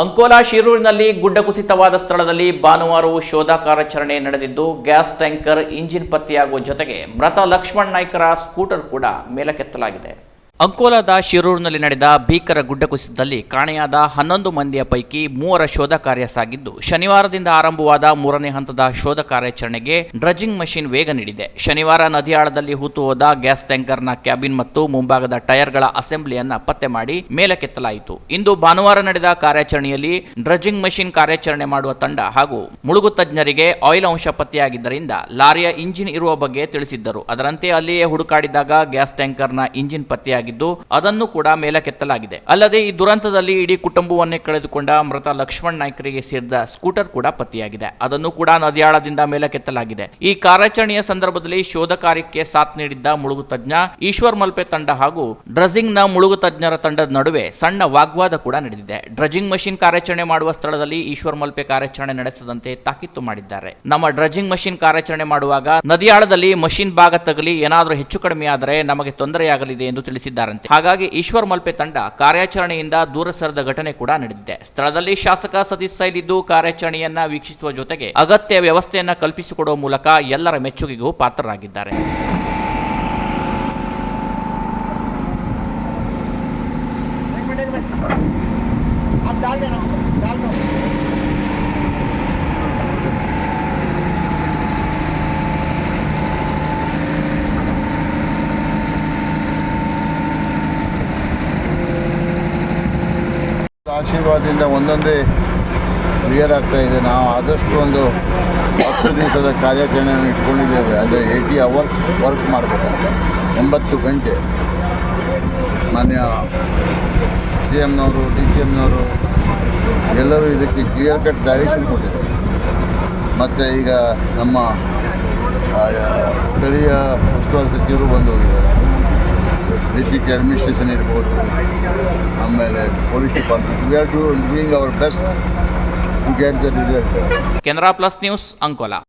ಅಂಕೋಲಾ ಶಿರೂರಿನಲ್ಲಿ ಗುಡ್ಡ ಕುಸಿತವಾದ ಸ್ಥಳದಲ್ಲಿ ಭಾನುವಾರ ಶೋಧ ಕಾರ್ಯಾಚರಣೆ ನಡೆದಿದ್ದು, ಗ್ಯಾಸ್ ಟ್ಯಾಂಕರ್, ಇಂಜಿನ್ ಪತ್ತೆಯಾಗುವ ಜೊತೆಗೆ ಮೃತ ಲಕ್ಷ್ಮಣ್ ನಾಯ್ಕರ ಸ್ಕೂಟರ್ ಕೂಡ ಮೇಲಕ್ಕೆತ್ತಲಾಗಿದೆ. ಅಂಕೋಲಾದ ಶಿರೂರಿನಲ್ಲಿ ನಡೆದ ಭೀಕರ ಗುಡ್ಡ ಕುಸಿತದಲ್ಲಿ ಕಾಣೆಯಾದ ಹನ್ನೊಂದು ಮಂದಿಯ ಪೈಕಿ ಮೂವರ ಶೋಧ ಕಾರ್ಯ ಸಾಗಿದ್ದು, ಶನಿವಾರದಿಂದ ಆರಂಭವಾದ ಮೂರನೇ ಹಂತದ ಶೋಧ ಕಾರ್ಯಾಚರಣೆಗೆ ಡ್ರಜಿಂಗ್ ಮಷಿನ್ ವೇಗ ನೀಡಿದೆ. ಶನಿವಾರ ನದಿಯಾಳದಲ್ಲಿ ಹೂತು ಹೋದ ಗ್ಯಾಸ್ ಟ್ಯಾಂಕರ್ನ ಕ್ಯಾಬಿನ್ ಮತ್ತು ಮುಂಭಾಗದ ಟೈರ್ಗಳ ಅಸೆಂಬ್ಲಿಯನ್ನ ಪತ್ತೆ ಮಾಡಿ ಮೇಲಕ್ಕೆತ್ತಲಾಯಿತು. ಇಂದು ಭಾನುವಾರ ನಡೆದ ಕಾರ್ಯಾಚರಣೆಯಲ್ಲಿ ಡ್ರಜಿಂಗ್ ಮಷಿನ್ ಕಾರ್ಯಾಚರಣೆ ಮಾಡುವ ತಂಡ ಹಾಗೂ ಮುಳುಗು ತಜ್ಞರಿಗೆ ಆಯಿಲ್ ಅಂಶ ಪತ್ತೆಯಾಗಿದ್ದರಿಂದ ಲಾರಿಯ ಇಂಜಿನ್ ಇರುವ ಬಗ್ಗೆ ತಿಳಿಸಿದ್ದರು. ಅದರಂತೆ ಅಲ್ಲಿಯೇ ಹುಡುಕಾಡಿದಾಗ ಗ್ಯಾಸ್ ಟ್ಯಾಂಕರ್ನ ಇಂಜಿನ್ ಪತ್ತೆಯಾಗಿದ್ದು ಅದನ್ನು ಕೂಡ ಮೇಲಕ್ಕೆತ್ತಲಾಗಿದೆ ಅಲ್ಲದೆ ಈ ದುರಂತದಲ್ಲಿ ಇಡೀ ಕುಟುಂಬವನ್ನೇ ಕಳೆದುಕೊಂಡ ಮೃತ ಲಕ್ಷ್ಮಣ್ ನಾಯ್ಕರಿಗೆ ಸೇರಿದ ಸ್ಕೂಟರ್ ಕೂಡ ಪತ್ತೆಯಾಗಿದೆ. ಅದನ್ನು ಕೂಡ ನದಿಯಾಳದಿಂದ ಮೇಲಕ್ಕೆತ್ತಲಾಗಿದೆ ಈ ಕಾರ್ಯಾಚರಣೆಯ ಸಂದರ್ಭದಲ್ಲಿ ಶೋಧ ಕಾರ್ಯಕ್ಕೆ ಸಾಥ್ ನೀಡಿದ್ದ ಮುಳುಗು ತಜ್ಞ ಈಶ್ವರ್ ಮಲ್ಪೆ ತಂಡ ಹಾಗೂ ಡ್ರಜಿಂಗ್ನ ಮುಳುಗು ತಜ್ಞರ ತಂಡದ ನಡುವೆ ಸಣ್ಣ ವಾಗ್ವಾದ ಕೂಡ ನಡೆದಿದೆ. ಡ್ರಜಿಂಗ್ ಮಷಿನ್ ಕಾರ್ಯಾಚರಣೆ ಮಾಡುವ ಸ್ಥಳದಲ್ಲಿ ಈಶ್ವರ್ ಮಲ್ಪೆ ಕಾರ್ಯಾಚರಣೆ ನಡೆಸದಂತೆ ತಾಕೀತು ಮಾಡಿದ್ದಾರೆ. ನಮ್ಮ ಡ್ರಜಿಂಗ್ ಮಷಿನ್ ಕಾರ್ಯಾಚರಣೆ ಮಾಡುವಾಗ ನದಿಯಾಳದಲ್ಲಿ ಮಷಿನ್ ಭಾಗ ತಗಲಿ ಏನಾದರೂ ಹೆಚ್ಚು ಕಡಿಮೆಯಾದರೆ ನಮಗೆ ತೊಂದರೆಯಾಗಲಿದೆ ಎಂದು ತಿಳಿಸಿದ್ದಾರಂತೆ ಹಾಗಾಗಿ ಈಶ್ವರ್ ಮಲ್ಪೆ ತಂಡ ಕಾರ್ಯಾಚರಣೆಯಿಂದ ದೂರ ಸರಿದ ಘಟನೆ ಕೂಡ ನಡೆದಿದೆ ಸ್ಥಳದಲ್ಲಿ ಶಾಸಕ ಸತೀಶ್ ಸೈಲ್ ಇದ್ದು ಕಾರ್ಯಾಚರಣೆಯನ್ನ ವೀಕ್ಷಿಸುವ ಜೊತೆಗೆ ಅಗತ್ಯ ವ್ಯವಸ್ಥೆಯನ್ನ ಕಲ್ಪಿಸಿಕೊಡುವ ಮೂಲಕ ಎಲ್ಲರ ಮೆಚ್ಚುಗೆಗೂ ಪಾತ್ರರಾಗಿದ್ದಾರೆ आप डाल देना डाल दो ಆಶೀರ್ವಾದದಿಂದ ಒಂದೊಂದೇ ಕ್ಲಿಯರ್ ಆಗ್ತಾ ಇದೆ. ನಾವು ಆದಷ್ಟು ಒಂದು ಹತ್ತು ದಿವಸದ ಕಾರ್ಯಾಚರಣೆಯನ್ನು ಇಟ್ಕೊಂಡಿದ್ದೇವೆ. ಅಂದರೆ ಏಯ್ಟಿ ಅವರ್ಸ್ ವರ್ಕ್ ಮಾಡಬೇಕು. ಎಂಬತ್ತು ಗಂಟೆ. ಮಾನ್ಯ ಸಿ ಎಮ್ನವರು ಡಿ ಸಿ ಎಮ್ನವರು ಎಲ್ಲರೂ ಇದಕ್ಕೆ ಕ್ಲಿಯರ್ ಕಟ್ ಡೈರೆಕ್ಷನ್ ಕೊಟ್ಟಿದ್ದಾರೆ. ಮತ್ತು ಈಗ ನಮ್ಮ ಸ್ಥಳೀಯ ಉಸ್ತುವಾರಿ ಸಚಿವರು ಬಂದು ಹೋಗಿದ್ದಾರೆ. ಡಿಸ್ಟ್ರಿಕ್ಟ್ ಅಡ್ಮಿನಿಸ್ಟ್ರೇಷನ್ ಇರ್ಬೋದು, ಆಮೇಲೆ police department we are do doing our best to get the result Canara plus news Ankola